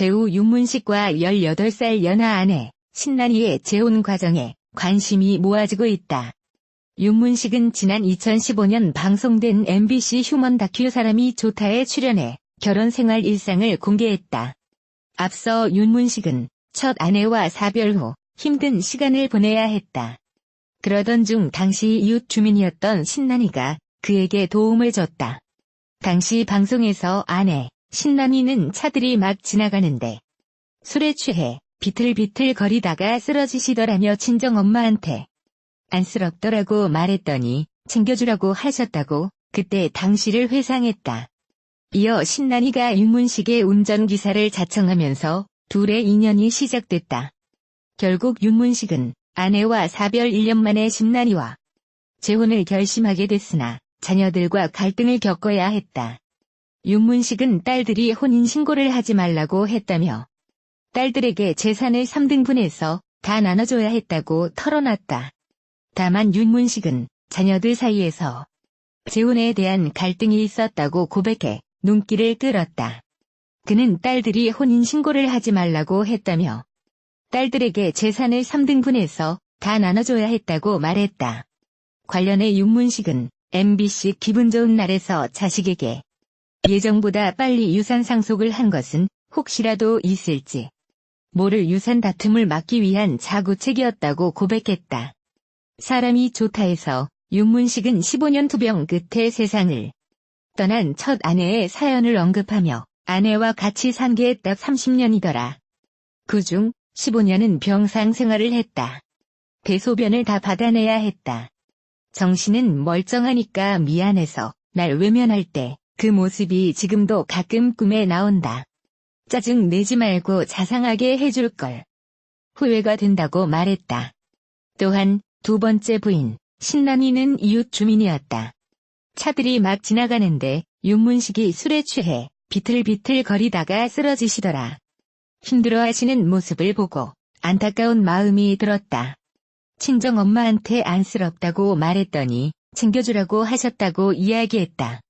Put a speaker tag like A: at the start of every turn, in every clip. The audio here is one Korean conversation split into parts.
A: 배우 윤문식과 18살 연하 아내 신난이의 재혼 과정에 관심이 모아지고 있다. 윤문식은 지난 2015년 방송된 MBC 휴먼 다큐 사람이 좋다에 출연해 결혼 생활 일상을 공개했다. 앞서 윤문식은 첫 아내와 사별 후 힘든 시간을 보내야 했다. 그러던 중 당시 이웃 주민이었던 신난이가 그에게 도움을 줬다. 당시 방송에서 아내, 신난이는 차들이 막 지나가는데 술에 취해 비틀비틀 거리다가 쓰러지시더라며 친정 엄마한테 안쓰럽더라고 말했더니 챙겨주라고 하셨다고 그때 당시를 회상했다. 이어 신난이가 윤문식의 운전기사를 자청하면서 둘의 인연이 시작됐다. 결국 윤문식은 아내와 사별 1년 만에 신난이와 재혼을 결심하게 됐으나 자녀들과 갈등을 겪어야 했다. 윤문식은 딸들이 혼인신고를 하지 말라고 했다며 딸들에게 재산을 3등분해서 다 나눠줘야 했다고 털어놨다. 다만 윤문식은 자녀들 사이에서 재혼에 대한 갈등이 있었다고 고백해 눈길을 끌었다. 그는 딸들이 혼인신고를 하지 말라고 했다며 딸들에게 재산을 3등분해서 다 나눠줘야 했다고 말했다. 관련해 윤문식은 MBC 기분 좋은 날에서 자식에게 예정보다 빨리 유산 상속을 한 것은 혹시라도 있을지 모를 유산 다툼을 막기 위한 자구책이었다고 고백했다. 사람이 좋다 해서 윤문식은 15년 투병 끝에 세상을 떠난 첫 아내의 사연을 언급하며 아내와 같이 산 게 딱 30년이더라. 그중 15년은 병상 생활을 했다. 대소변을 다 받아내야 했다. 정신은 멀쩡하니까 미안해서 날 외면할 때 그 모습이 지금도 가끔 꿈에 나온다. 짜증 내지 말고 자상하게 해줄 걸. 후회가 된다고 말했다. 또한 두 번째 부인, 신난이는 이웃 주민이었다. 차들이 막 지나가는데 윤문식이 술에 취해 비틀비틀 거리다가 쓰러지시더라. 힘들어하시는 모습을 보고 안타까운 마음이 들었다. 친정 엄마한테 안쓰럽다고 말했더니 챙겨주라고 하셨다고 이야기했다.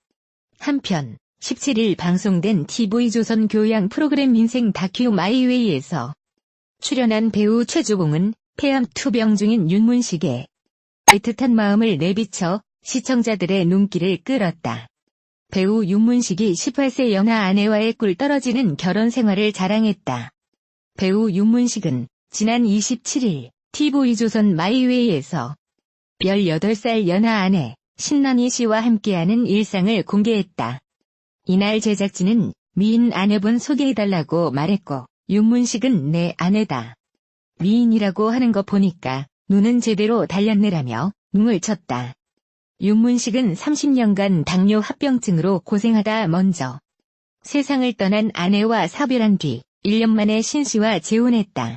A: 한편 17일 방송된 TV조선 교양 프로그램 인생 다큐 마이웨이에서 출연한 배우 최주봉은 폐암 투병 중인 윤문식의 애틋한 마음을 내비쳐 시청자들의 눈길을 끌었다. 배우 윤문식이 18세 연하 아내와의 꿀 떨어지는 결혼 생활을 자랑했다. 배우 윤문식은 지난 27일 TV조선 마이웨이에서 18살 연하 아내 신난이 씨와 함께하는 일상을 공개했다. 이날 제작진은 미인 아내분 소개해달라고 말했고 윤문식은 내 아내다. 미인이라고 하는 거 보니까 눈은 제대로 달렸네라며 눈을 쳤다. 윤문식은 30년간 당뇨 합병증으로 고생하다 먼저 세상을 떠난 아내와 사별한 뒤 1년 만에 신 씨와 재혼했다.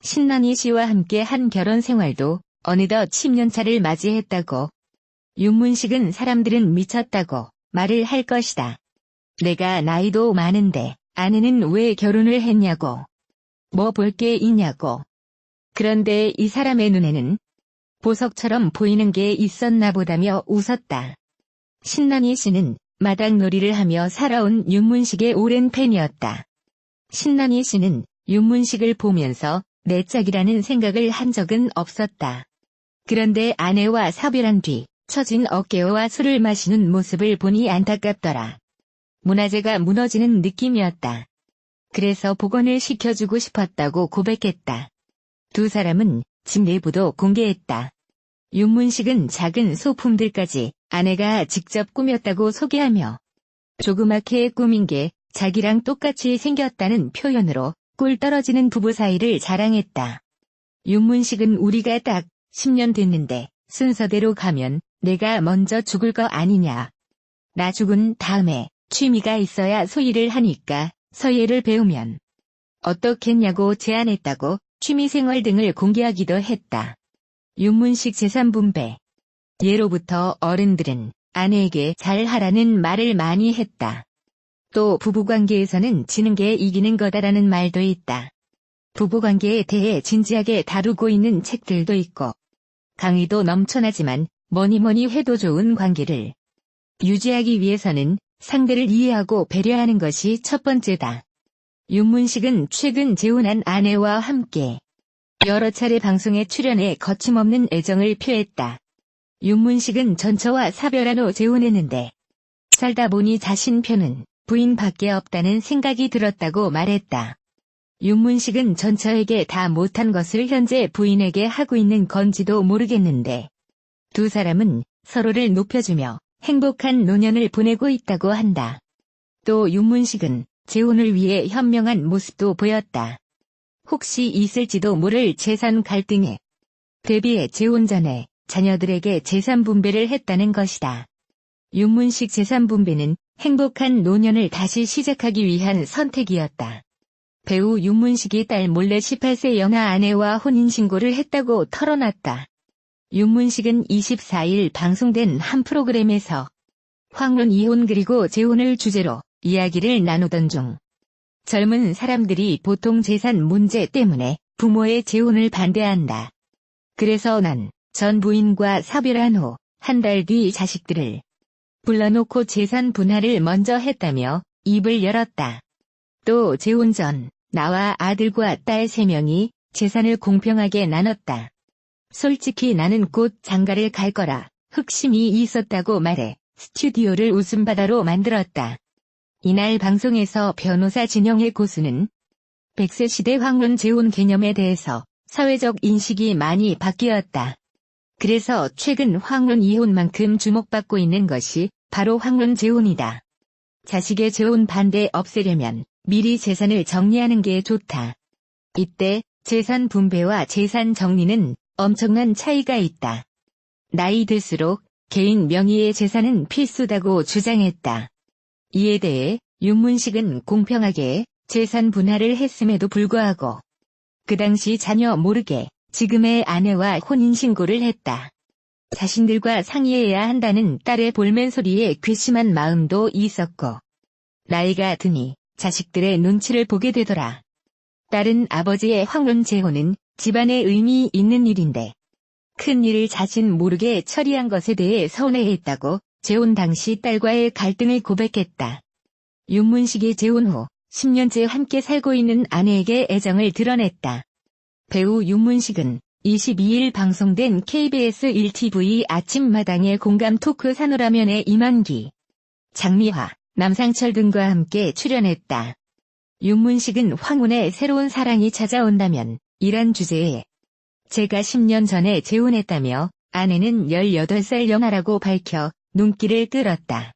A: 신난이 씨와 함께 한 결혼 생활도 어느덧 10년 차를 맞이했다고. 윤문식은 사람들은 미쳤다고 말을 할 것이다. 내가 나이도 많은데 아내는 왜 결혼을 했냐고. 뭐 볼 게 있냐고. 그런데 이 사람의 눈에는 보석처럼 보이는 게 있었나 보다며 웃었다. 신난이 씨는 마당놀이를 하며 살아온 윤문식의 오랜 팬이었다. 신난이 씨는 윤문식을 보면서 내 짝이라는 생각을 한 적은 없었다. 그런데 아내와 사별한 뒤 처진 어깨와 술을 마시는 모습을 보니 안타깝더라. 문화재가 무너지는 느낌이었다. 그래서 복원을 시켜주고 싶었다고 고백했다. 두 사람은 집 내부도 공개했다. 윤문식은 작은 소품들까지 아내가 직접 꾸몄다고 소개하며 조그맣게 꾸민 게 자기랑 똑같이 생겼다는 표현으로 꿀 떨어지는 부부 사이를 자랑했다. 윤문식은 우리가 딱 10년 됐는데 순서대로 가면 내가 먼저 죽을 거 아니냐. 나 죽은 다음에 취미가 있어야 소일을 하니까 서예를 배우면 어떻겠냐고 제안했다고 취미생활 등을 공개하기도 했다. 윤문식 재산분배. 예로부터 어른들은 아내에게 잘 하라는 말을 많이 했다. 또 부부관계에서는 지는 게 이기는 거다라는 말도 있다. 부부관계에 대해 진지하게 다루고 있는 책들도 있고 강의도 넘쳐나지만 뭐니 뭐니 해도 좋은 관계를 유지하기 위해서는 상대를 이해하고 배려하는 것이 첫 번째다. 윤문식은 최근 재혼한 아내와 함께 여러 차례 방송에 출연해 거침없는 애정을 표했다. 윤문식은 전처와 사별한 후 재혼했는데 살다 보니 자신 편은 부인밖에 없다는 생각이 들었다고 말했다. 윤문식은 전처에게 다 못한 것을 현재 부인에게 하고 있는 건지도 모르겠는데 두 사람은 서로를 높여주며 행복한 노년을 보내고 있다고 한다. 또 윤문식은 재혼을 위해 현명한 모습도 보였다. 혹시 있을지도 모를 재산 갈등에 대비해 재혼 전에 자녀들에게 재산 분배를 했다는 것이다. 윤문식 재산 분배는 행복한 노년을 다시 시작하기 위한 선택이었다. 배우 윤문식이 딸 몰래 18세 연하 아내와 혼인신고를 했다고 털어놨다. 윤문식은 24일 방송된 한 프로그램에서 황론 이혼 그리고 재혼을 주제로 이야기를 나누던 중 젊은 사람들이 보통 재산 문제 때문에 부모의 재혼을 반대한다. 그래서 난 전 부인과 사별한 후 한 달 뒤 자식들을 불러놓고 재산 분할을 먼저 했다며 입을 열었다. 또 재혼 전 나와 아들과 딸 3명이 재산을 공평하게 나눴다. 솔직히 나는 곧 장가를 갈 거라 흑심이 있었다고 말해 스튜디오를 웃음바다로 만들었다. 이날 방송에서 변호사 진영의 고수는 100세 시대 황론 재혼 개념에 대해서 사회적 인식이 많이 바뀌었다. 그래서 최근 황론 이혼만큼 주목받고 있는 것이 바로 황론 재혼이다. 자식의 재혼 반대 없애려면 미리 재산을 정리하는 게 좋다. 이때 재산 분배와 재산 정리는 엄청난 차이가 있다. 나이 들수록 개인 명의의 재산은 필수다고 주장했다. 이에 대해 윤문식은 공평하게 재산 분할을 했음에도 불구하고 그 당시 자녀 모르게 지금의 아내와 혼인신고를 했다. 자신들과 상의해야 한다는 딸의 볼멘 소리에 괘씸한 마음도 있었고 나이가 드니 자식들의 눈치를 보게 되더라. 딸은 아버지의 황론 재혼은 집안에 의미 있는 일인데 큰 일을 자신 모르게 처리한 것에 대해 서운해했다고 재혼 당시 딸과의 갈등을 고백했다. 윤문식이 재혼 후 10년째 함께 살고 있는 아내에게 애정을 드러냈다. 배우 윤문식은 22일 방송된 KBS 1TV 아침마당의 공감 토크 산호라면의 이만기, 장미화, 남상철 등과 함께 출연했다. 윤문식은 황혼의 새로운 사랑이 찾아온다면 이란 주제에 제가 10년 전에 재혼했다며 아내는 18살 연하라고 밝혀 눈길을 끌었다.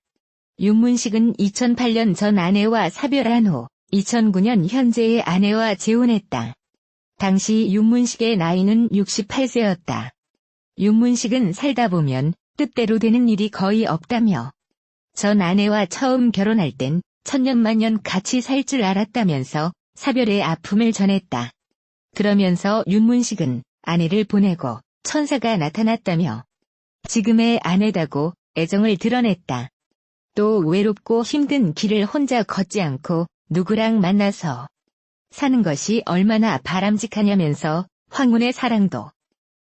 A: 윤문식은 2008년 전 아내와 사별한 후 2009년 현재의 아내와 재혼했다. 당시 윤문식의 나이는 68세였다. 윤문식은 살다 보면 뜻대로 되는 일이 거의 없다며 전 아내와 처음 결혼할 땐 천년만년 같이 살 줄 알았다면서 사별의 아픔을 전했다. 그러면서 윤문식은 아내를 보내고 천사가 나타났다며 지금의 아내다고 애정을 드러냈다. 또 외롭고 힘든 길을 혼자 걷지 않고 누구랑 만나서 사는 것이 얼마나 바람직하냐면서 황혼의 사랑도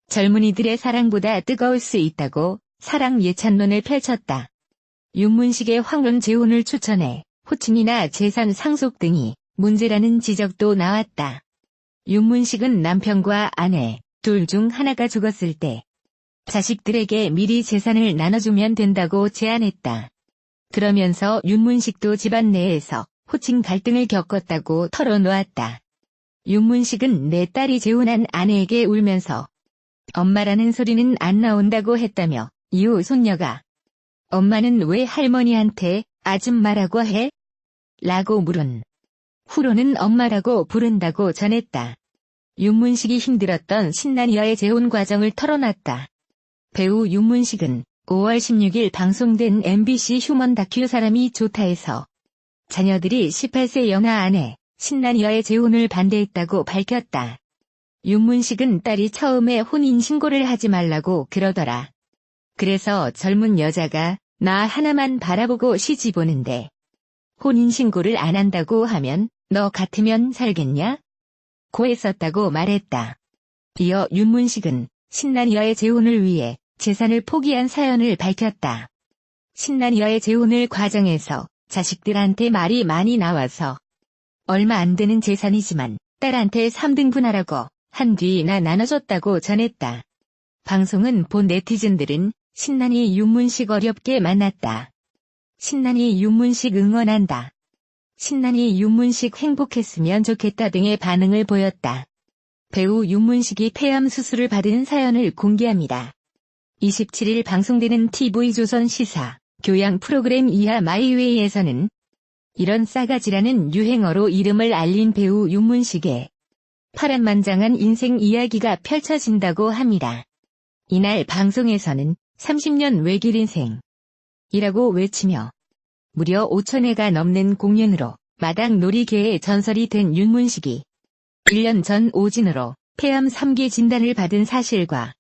A: 젊은이들의 사랑보다 뜨거울 수 있다고 사랑 예찬론을 펼쳤다. 윤문식의 황론 재혼을 추천해 호칭이나 재산 상속 등이 문제라는 지적도 나왔다. 윤문식은 남편과 아내 둘 중 하나가 죽었을 때 자식들에게 미리 재산을 나눠주면 된다고 제안했다. 그러면서 윤문식도 집안 내에서 호칭 갈등을 겪었다고 털어놓았다. 윤문식은 내 딸이 재혼한 아내에게 울면서 엄마라는 소리는 안 나온다고 했다며 이후 손녀가 엄마는 왜 할머니한테 아줌마라고 해? 라고 물은 후로는 엄마라고 부른다고 전했다. 윤문식이 힘들었던 신난이와의 재혼 과정을 털어놨다. 배우 윤문식은 5월 16일 방송된 MBC 휴먼 다큐 사람이 좋다에서 자녀들이 18세 연하 아내 신난이와의 재혼을 반대했다고 밝혔다. 윤문식은 딸이 처음에 혼인신고를 하지 말라고 그러더라. 그래서 젊은 여자가 나 하나만 바라보고 시집오는데 혼인신고를 안 한다고 하면 너 같으면 살겠냐? 고했었다고 말했다. 이어 윤문식은 신난이와의 재혼을 위해 재산을 포기한 사연을 밝혔다. 신난이와의 재혼을 과정에서 자식들한테 말이 많이 나와서 얼마 안 되는 재산이지만 딸한테 3등분하라고 한 뒤 나 나눠줬다고 전했다. 방송은 본 네티즌들은 신난이 윤문식 어렵게 만났다. 신난이 윤문식 응원한다. 신난이 윤문식 행복했으면 좋겠다 등의 반응을 보였다. 배우 윤문식이 폐암 수술을 받은 사연을 공개합니다. 27일 방송되는 TV조선 시사, 교양 프로그램 이하 마이웨이에서는 이런 싸가지라는 유행어로 이름을 알린 배우 윤문식의 파란만장한 인생 이야기가 펼쳐진다고 합니다. 이날 방송에서는 30년 외길 인생 이라고 외치며 무려 5천회가 넘는 공연으로 마당 놀이계의 전설이 된 윤문식이 1년 전 오진으로 폐암 3기 진단을 받은 사실과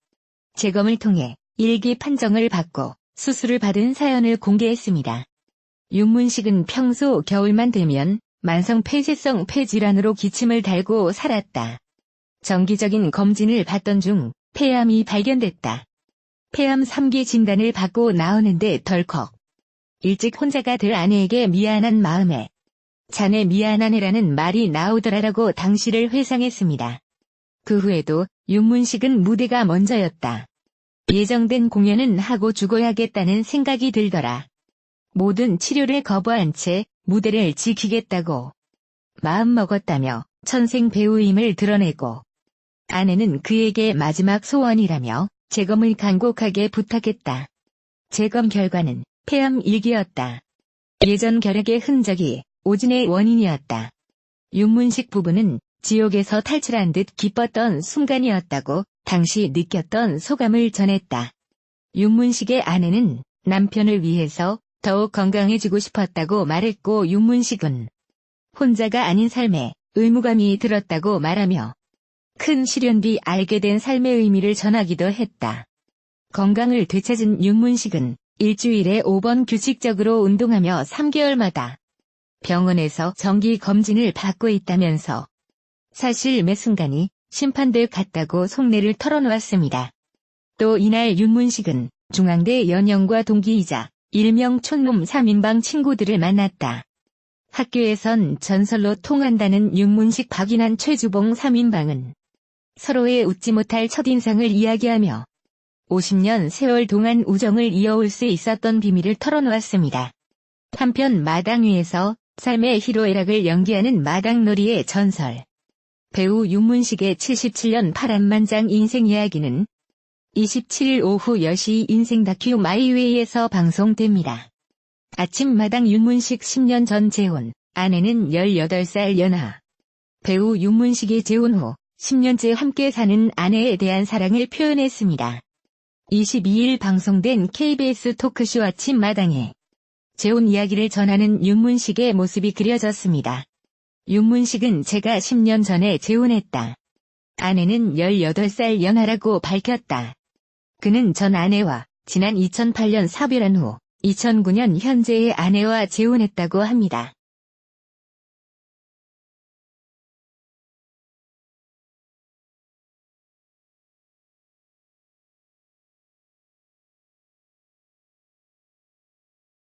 A: 재검을 통해 일기 판정을 받고 수술을 받은 사연을 공개했습니다. 윤문식은 평소 겨울만 되면 만성 폐쇄성 폐질환으로 기침을 달고 살았다. 정기적인 검진을 받던 중 폐암이 발견됐다. 폐암 3기 진단을 받고 나오는데 덜컥. 일찍 혼자가 될 아내에게 미안한 마음에 자네 미안하네라는 말이 나오더라라고 당시를 회상했습니다. 그 후에도 윤문식은 무대가 먼저였다. 예정된 공연은 하고 죽어야겠다는 생각이 들더라. 모든 치료를 거부한 채 무대를 지키겠다고 마음먹었다며 천생 배우임을 드러내고 아내는 그에게 마지막 소원이라며 재검을 간곡하게 부탁했다. 재검 결과는 폐암 일기였다. 예전 결핵의 흔적이 오진의 원인이었다. 윤문식 부부는 지옥에서 탈출한 듯 기뻤던 순간이었다고 당시 느꼈던 소감을 전했다. 윤문식의 아내는 남편을 위해서 더욱 건강해지고 싶었다고 말했고 윤문식은 혼자가 아닌 삶에 의무감이 들었다고 말하며 큰 시련 뒤 알게 된 삶의 의미를 전하기도 했다. 건강을 되찾은 윤문식은 일주일에 5번 규칙적으로 운동하며 3개월마다 병원에서 정기 검진을 받고 있다면서 사실 매 순간이 심판대 같다고 속내를 털어놓았습니다. 또 이날 윤문식은 중앙대 연영과 동기이자 일명 촌놈 3인방 친구들을 만났다. 학교에선 전설로 통한다는 윤문식 박인환 최주봉 3인방은 서로의 웃지 못할 첫인상을 이야기하며 50년 세월 동안 우정을 이어올 수 있었던 비밀을 털어놓았습니다. 한편 마당 위에서 삶의 희로애락을 연기하는 마당놀이의 전설. 배우 윤문식의 77년 파란만장 인생 이야기는 27일 오후 10시 인생 다큐 마이웨이에서 방송됩니다. 아침마당 윤문식 10년 전 재혼, 아내는 18살 연하. 배우 윤문식이 재혼 후 10년째 함께 사는 아내에 대한 사랑을 표현했습니다. 22일 방송된 KBS 토크쇼 아침마당에 재혼 이야기를 전하는 윤문식의 모습이 그려졌습니다. 윤문식은 제가 10년 전에 재혼했다. 아내는 18살 연하라고 밝혔다. 그는 전 아내와 지난 2008년 사별한 후 2009년 현재의 아내와 재혼했다고 합니다.